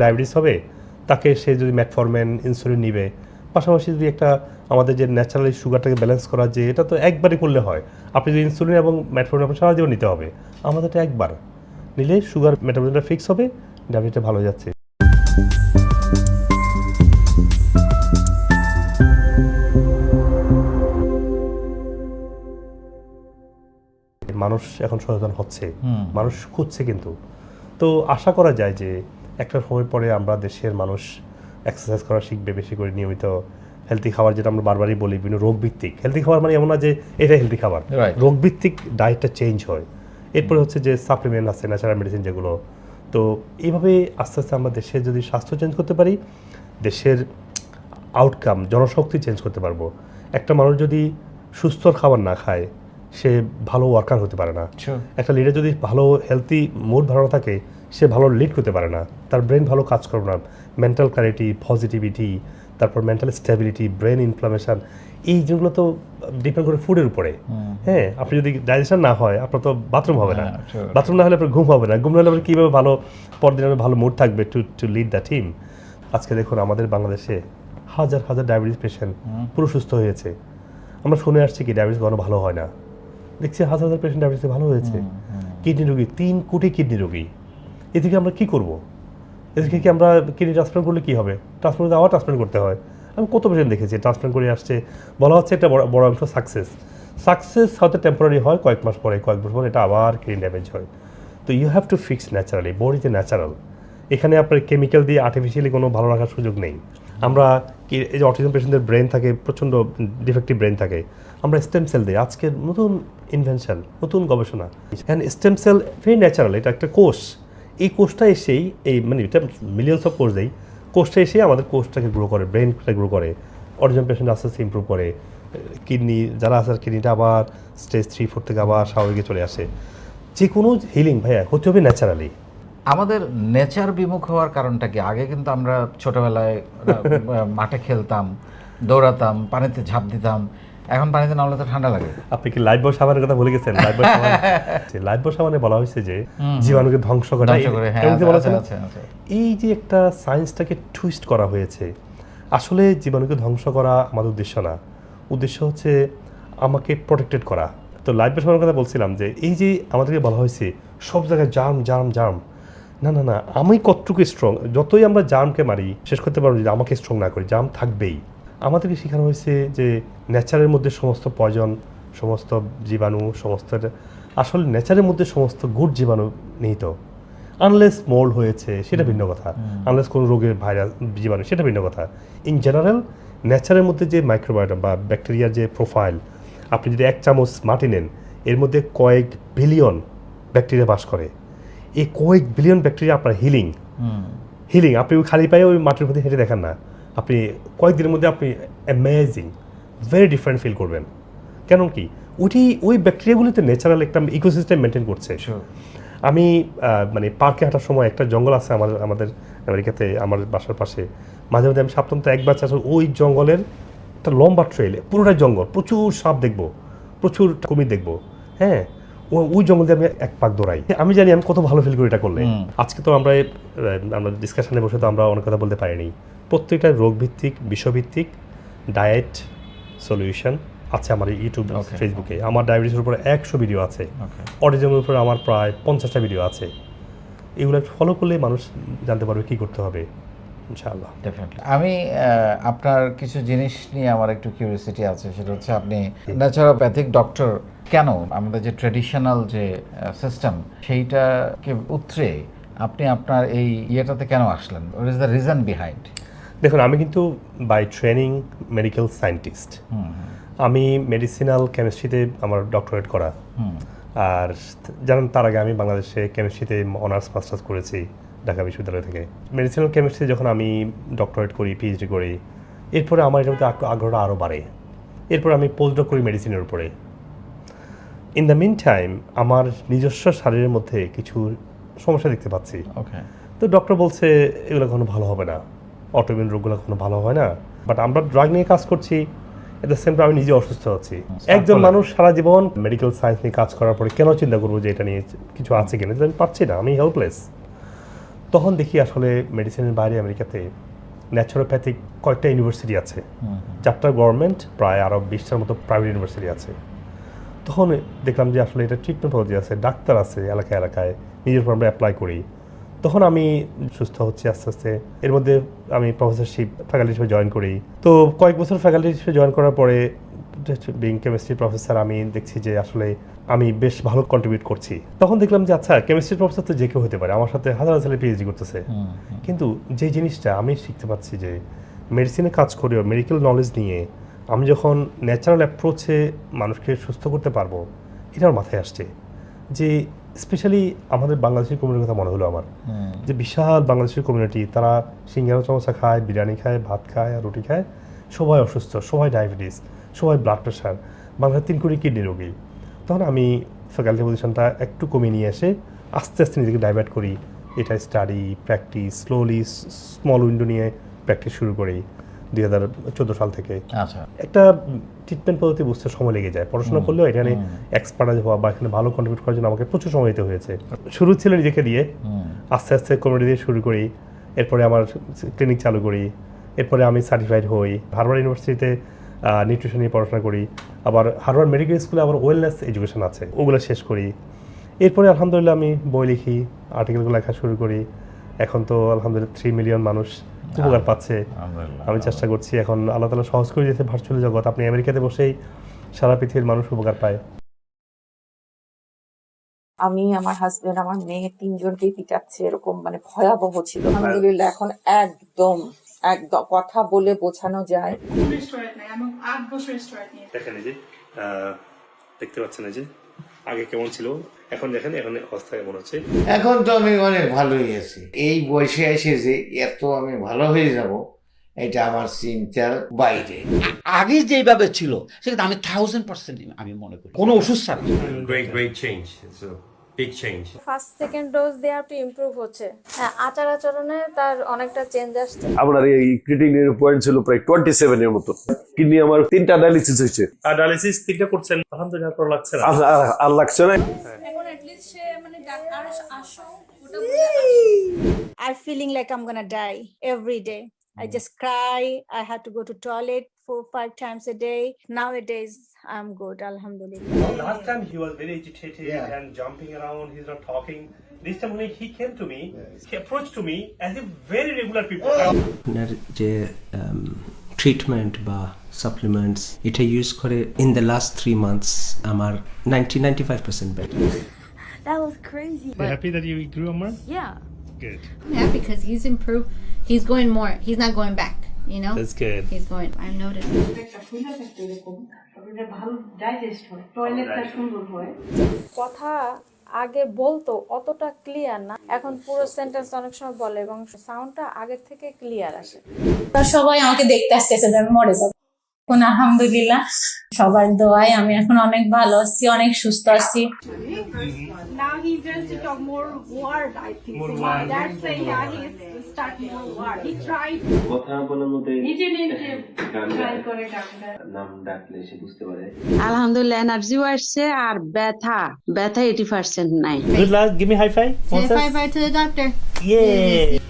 Diabetes হবে তাকে সে যদি ম্যাটফরমেন ইনসুলিন নিবে। পাশাপাশি যদি একটা আমাদের যে ন্যাচারালি সুগারটাকে ব্যালেন্স করা যে এটা তো একবারই করলে হয়। আপনি যদি ইনসুলিন এবং ম্যাটফরমেন আপনার সারা জীবন নিতে হবে। আমাদেরটা একবার। নিলে সুগার মেটাবলিজমটা ফিক্স হবে ডায়াবেটিসটা ভালো যাচ্ছে। মানুষ এখন সচেতন হচ্ছে। মানুষ খুঁজছে কিন্তু। তো আশা করা যায় যে একটা সময় পরে আমরা দেশের মানুষ এক্সারসাইজ করা শিখবে বেশি করে নিয়মিত হেলদি খাবার যেটা আমরা বারবারই বলি বিভিন্ন রোগ ভিত্তিক হেলদি খাবার মানে এমন না যে এটা হেলদি খাবার। Right. রোগ ভিত্তিক ডায়েটটা চেঞ্জ হয়। এরপরে হচ্ছে যে সাপ্লিমেন্ট আছে ন্যাচারাল মেডিসিন যেগুলো। তো এইভাবে আস্তে আস্তে আমরা দেশের যদি স্বাস্থ্য চেঞ্জ করতে পারি দেশের আউটকাম জনশক্তি চেঞ্জ করতে পারব। একটা মানুষ যদি সুস্থ খাবার না খায় সে ভালো ওয়ার্কার হতে পারে না। একটা লিডার যদি ভালো হেলদি মুড ভালো থাকে সে ভালো লিড করতে পারে না। তার ব্রেন ভালো কাজ করবে না। মেন্টাল ক্লারিটি পজিটিভিটি তারপর মেন্টাল স্টেবিলিটি ব্রেন ইনফ্লামেশন এই জিনিসগুলো তো ডিপেন্ড করে ফুডের উপরে। হ্যাঁ আপনি যদি ডাইজেশন না হয় আপনার তো বাথরুম হবে না। হ্যাঁ, বাথরুম না হলে আপনার ঘুম হবে না। ঘুম না হলে আপনার কীভাবে ভালো পরদিন আপনার ভালো মুড থাকবে to to lead the team আজকে দেখুন আমাদের বাংলাদেশে হাজার হাজার ডায়াবেটিস পেশেন্ট পুরো সুস্থ হয়েছে। আমরা শুনে আসছি কি ডায়াবেটিস কখনো ভালো হয় না। দেখছি হাজার হাজার পেশেন্ট ডায়াবেটিস ভালো হয়েছে। কিডনি রোগী তিন কোটি কিডনি রোগী। এদিকে আমরা কি করব? এদিকে কি আমরা কিডনি ট্রান্সপ্লান্ট করলে কি হবে? ট্রান্সপ্লান্ট আবার ট্রান্সপ্লান্ট করতে হয়। আমি কত পেশেন্ট দেখেছি ট্রান্সপ্লান্ট করে আসছে। বলা হচ্ছে একটা বড় বড় অংশ সাকসেস সাকসেস হয়তো টেম্পোরারি হয় কয়েক মাস পরে, কয়েক বছর পরে এটা আবার কিডনি ড্যামেজ হয়। তো you have to fix naturally body যে ন্যাচারাল এখানে আপনার কেমিক্যাল দিয়ে আর্টিফিশিয়ালি কোনো ভালো রাখার সুযোগ নেই। আমরা কি, এই যে অটিজম পেশেন্টদের ব্রেন থাকে, প্রচণ্ড ডিফেক্টিভ ব্রেন থাকে। আমরা স্টেম সেল দিই। আজকের নতুন ইনভেনশন নতুন গবেষণা। And stem cell very natural এটা একটা কোষ। এই কোষটা এসেই, এই মানে এটা মিলিয়ন্স অফ কোষ দেই কোষটা এসেই আমাদের কোষটাকে গ্রো করে ব্রেনটা গ্রো করে, অরিজিন পেশেন্ট আস্তে আস্তে ইম্প্রুভ করে কিডনি যারা আছে কিডনিটা আবার স্টেজ থ্রি ফোর থেকে আবার স্বাভাবিকে চলে আসে। যে কোনো হিলিং ভাইয়া, হতে হবে ন্যাচারালি আমাদের নেচার বিমুখ হওয়ার কারণটা কি? আগে কিন্তু আমরা ছোটবেলায় মাঠে খেলতাম, দৌড়াতাম, পানিতে ঝাঁপ দিতাম এখন পানিতে নামলে তো ঠান্ডা লাগে। আপনি কি লাইফ বয় সাবানের কথা বলে গেছেন? লাইফ বয় লাইফ বয় সাবানে বলা হয়েছে যে জীবাণুকে ধ্বংস করে ধ্বংস করে হ্যাঁ এই যে একটা সায়েন্সটাকে টুইস্ট করা হয়েছে আসলে জীবাণুকে ধ্বংস করা আমাদের উদ্দেশ্য না। উদ্দেশ্য হচ্ছে আমাকে প্রোটেক্টেড করা। তো লাইফ বেসমের কথা বলছিলাম যে এই যে আমাদেরকে বলা হয়েছে সব জায়গায় জার্ম জার্ম জার্ম না না না আমি কতটুকু স্ট্রং যতই আমরা জার্মকে মারি শেষ করতে পারব যে আমাকে স্ট্রং না করি জার্ম থাকবেই। আমাদেরকে শেখানো হয়েছে যে নেচারের মধ্যে সমস্ত পয়জন সমস্ত জীবাণু সমস্ত আসলে নেচারের মধ্যে সমস্ত গুড জীবাণু নিহিত। আনলেস মোল্ড হয়েছে সেটা ভিন্ন কথা। আনলেস কোনো রোগের ভাইরাস জীবাণু সেটা ভিন্ন কথা। ইন জেনারেল নেচারের মধ্যে যে মাইক্রোবায়োটাম বা ব্যাকটেরিয়ার যে প্রোফাইল আপনি যদি এক চামচ মাটি নেন এর মধ্যে কয়েক বিলিয়ন ব্যাকটেরিয়া বাস করে। এই কয়েক বিলিয়ন ব্যাকটেরিয়া আপনার হিলিং হিলিং আপনি ওই খালি পায়ে ওই মাটির মধ্যে হেঁটে দেখেন না। আপনি কয়েকদিনের মধ্যে আপনি অ্যামেজিং ভেরি ডিফারেন্ট ফিল করবেন। কেন কি ওইটি ওই ব্যাকটেরিয়াগুলিতে ন্যাচারাল একটা ইকোসিস্টেম মেনটেন করছে। আমি মানে পার্কে হাঁটার সময় একটা জঙ্গল আছে আমাদের আমাদের আমেরিকাতে আমার বাসার পাশে। মাঝে মাঝে আমি সাপ্তান্ত একবার চাষ ওই জঙ্গলের একটা লম্বা ট্রেল পুরোটাই জঙ্গল। প্রচুর সাপ দেখব প্রচুর কুমির দেখব হ্যাঁ? ও ওই জঙ্গল দিয়ে আমি এক পাক দৌড়াই। আমি জানি আমি কত ভালো ফিল করি এটা করলে। আজকে তো আমরা আমরা ডিসকাশনে বসে তো আমরা অনেক কথা বলতে পারিনি। প্রত্যেকটা রোগভিত্তিক বিষভিত্তিক ডায়েট সলিউশন আছে আমার ইউটিউব ফেসবুকে আমার ডায়াবেটিসের উপরে একশো ভিডিও আছে. অটিজমের উপরে আমার প্রায় পঞ্চাশটা ভিডিও আছে। এগুলো ফলো করলে মানুষ জানতে পারবে কি করতে হবে। ইনশাআল্লাহ। ডেফিনেটলি আমি আপনার কিছু জিনিস নিয়ে আমার একটু কিউরিয়াসিটি আছে। সেটা হচ্ছে আপনি ন্যাচারোপ্যাথিক ডক্টর কেন? আমাদের যে ট্রেডিশনাল যে সিস্টেম সেইটাকে উতরে আপনি আপনার এই ইয়েটাতে কেন আসলেন? What is the reason behind দেখুন আমি কিন্তু বাই ট্রেনিং মেডিকেল সায়েন্টিস্ট আমি মেডিসিনাল কেমিস্ট্রিতে আমার ডক্টরেট করা। আর জানেন তার আগে আমি বাংলাদেশে কেমিস্ট্রিতে অনার্স মাস্টার্স করেছি ঢাকা বিশ্ববিদ্যালয় থেকে। মেডিসিনাল কেমিস্ট্রি যখন আমি ডক্টরেট করি পিএইচডি করি এরপরে আমার এটার মধ্যে আগ্রহটা আরও বাড়ে। এরপর আমি পোস্ট করি মেডিসিনের উপরে। ইন দ্য মিন টাইম আমার নিজস্ব শরীরের মধ্যে কিছু সমস্যা দেখতে পাচ্ছি। ওকে তো ডক্টর বলছে এগুলো কোনো ভালো হবে না। অটোমিউন রোগগুলো কোনো ভালো হয় না। বাট আমরা ড্রাগ নিয়ে কাজ করছি এট দ্য সেম টাইম আমি নিজে অসুস্থ হচ্ছি। একজন মানুষ সারা জীবন মেডিকেল সায়েন্স নিয়ে কাজ করার পরে কেন চিন্তা করব যে এটা নিয়ে কিছু আছে কিনা? যেটা আমি পাচ্ছি না আমি হেল্পলেস তখন দেখি আসলে মেডিসিনের বাইরে আমেরিকাতে ন্যাচুরোপ্যাথিক কয়েকটা ইউনিভার্সিটি আছে। চারটা গভর্নমেন্ট প্রায় আরও বিশটার মতো প্রাইভেট ইউনিভার্সিটি আছে। তখন দেখলাম যে আসলে এটা ট্রিটমেন্ট পদ্ধতি আছে ডাক্তার আছে এলাকায় এলাকায়। নিজের উপর আমরা অ্যাপ্লাই করি। তখন আমি সুস্থ হচ্ছি আস্তে আস্তে। এর মধ্যে আমি প্রফেসরশিপ ফ্যাকাল্টি হিসেবে জয়েন করি। তো কয়েক বছর ফ্যাকাল্টি হিসেবে জয়েন করার পরে বিং কেমিস্ট্রি প্রফেসর আমি দেখছি যে আসলে আমি বেশ ভালো কন্ট্রিবিউট করছি। তখন দেখলাম যে আচ্ছা কেমিস্ট্রি প্রফেসর তো যে কেউ হতে পারে। আমার সাথে হাজার হাজার পিএইচডি করতেছে। কিন্তু যে জিনিসটা আমি শিখতে পাচ্ছি যে মেডিসিনে কাজ করেও মেডিকেল নলেজ নিয়ে আমি যখন ন্যাচারাল অ্যাপ্রোচে মানুষকে সুস্থ করতে পারব এটা আমার মাথায় আসছে। যে স্পেশালি আমাদের বাংলাদেশের কমিউনিটির কথা মনে হলো আমার। যে বিশাল বাংলাদেশের কমিউনিটি তারা সিঙ্গারা চামচা খায় বিরিয়ানি খায় ভাত খায় আর রুটি খায় সবাই অসুস্থ সবাই ডায়াবেটিস সবাই ব্লাড প্রেশার বাংলাদেশ তিন কোটি কিডনি রোগী। তখন আমি ফ্যাকাল্টি পজিশনটা একটু কমিয়ে নিয়ে এসে আস্তে আস্তে নিজেকে ডাইভার্ট করি। এটা study practice slowly small window নিয়ে প্র্যাকটিস শুরু করি। দুই হাজার চোদ্দ সাল থেকে। আচ্ছা। একটা ট্রিটমেন্ট পদ্ধতি বুঝতে সময় লেগে যায়। পড়াশোনা করলেও এখানে এক্সপার্ট হওয়া বা এখানে ভালো কন্ট্রিবিউট করার জন্য আমাকে প্রচুর সময় দিতে হয়েছে। শুরু ছিল নিজেকে দিয়ে আস্তে আস্তে কমিউনিটি দিয়ে শুরু করি। এরপরে আমার ক্লিনিক চালু করি। এরপরে আমি সার্টিফাইড হই। হারবার ইউনিভার্সিটিতে নিউট্রিশন নিয়ে পড়াশোনা করি। আবার হারবার মেডিকেল স্কুলে আবার ওয়েলনেস এডুকেশন আছে। ওগুলো শেষ করি। এরপরে আলহামদুলিল্লাহ আমি বই লিখি আর্টিকেলগুলো লেখা শুরু করি। এখন তো আলহামদুলিল্লাহ থ্রি মিলিয়ন মানুষ উপকার পাচ্ছে। আমি চেষ্টা করছি এখন আল্লাহ তালা সহজ করে দিয়েছে ভার্চুয়াল জগৎ। আপনি আমেরিকাতে বসেই সারা পৃথিবীর মানুষ উপকার পায়। আমি আমার হাজবেন্ড আমার মেয়ে তিনজনকেই পিটাচ্ছে এরকম মানে ভয়াবহ ছিল। আলহামদুলিল্লাহ এখন একদম একদম কথা বলে বোঝানো যায়। দেখেন যে দেখতে পাচ্ছেন যে আগে কেমন ছিল? এখন দেখেন এখন অবস্থা কেমন হচ্ছে এখন তো আমি অনেক ভালোই আছি। এই বয়সে এসে যে এত আমি ভালো হয়ে যাব এটা আমার চিন্তার বাইরে। আগে যেভাবে ছিল সেটা আমি থাউজেন্ড পার্সেন্ট আমি মনে করি। কোনো ওষুধ ছাড়া। Great great change. First second dose একটু ইমপ্রুভ হচ্ছে। হ্যাঁ আচার আচরণে তার অনেকটা চেঞ্জ আসছে। আপনার এই ক্রিটিনের পয়েন্ট ছিল প্রায় টোয়েন্টি সেভেন এর মতো কিডনি আমার তিনটা ডায়ালিসিস হয়েছে। আর ডায়ালিসিস তিনটা করছেন আলহামদুলিল্লাহ ভালো লাগছে না। আর- লাগছে না। এখন অ্যাটলিস্ট সে মানে আর আসো ওটা I'm feeling like I'm gonna die every day. I just cry. I had to go to toilet four, five times a day. Nowadays, I'm good, alhamdulillah. Last time he was very agitated and jumping around, he's not talking. This time when he came to me, he approached to me as if very regular people. আপনার যে treatment বা supplements এটা use করে in the last three months আমার ninety ninety five percent better That was crazy. happy that you grew Amar? Yeah. Good. Yeah, because he's improved. He's going more. He's not going back. You know. That's good. He's going. I've noticed. কথা আগে বলতো অতটা clear না এখন পুরো sentence অনেক সময় বলে এবং সাউন্ডটা আগের থেকে ক্লিয়ার আসে সবাই আমাকে দেখতে আসতেছে যে আমি মরে যাব এখন আলহামদুলিল্লাহ সবার দোয়ায় আমি এখন অনেক ভালো আছি অনেক সুস্থ আছি Now he just talk more word, I think. More word. That's say yeah, he's start more word. He tried কথা বলার মধ্যে নিজে নিজে গায়। করে ডাক্তার নাম ডাকলে সে বুঝতে পারে আলহামদুলিল্লাহ এনার্জিও আসছে আর ব্যথা ব্যথা এইটি পার্সেন্ট নাই Good luck. Give me high five. Say bye bye to the doctor. Yeah.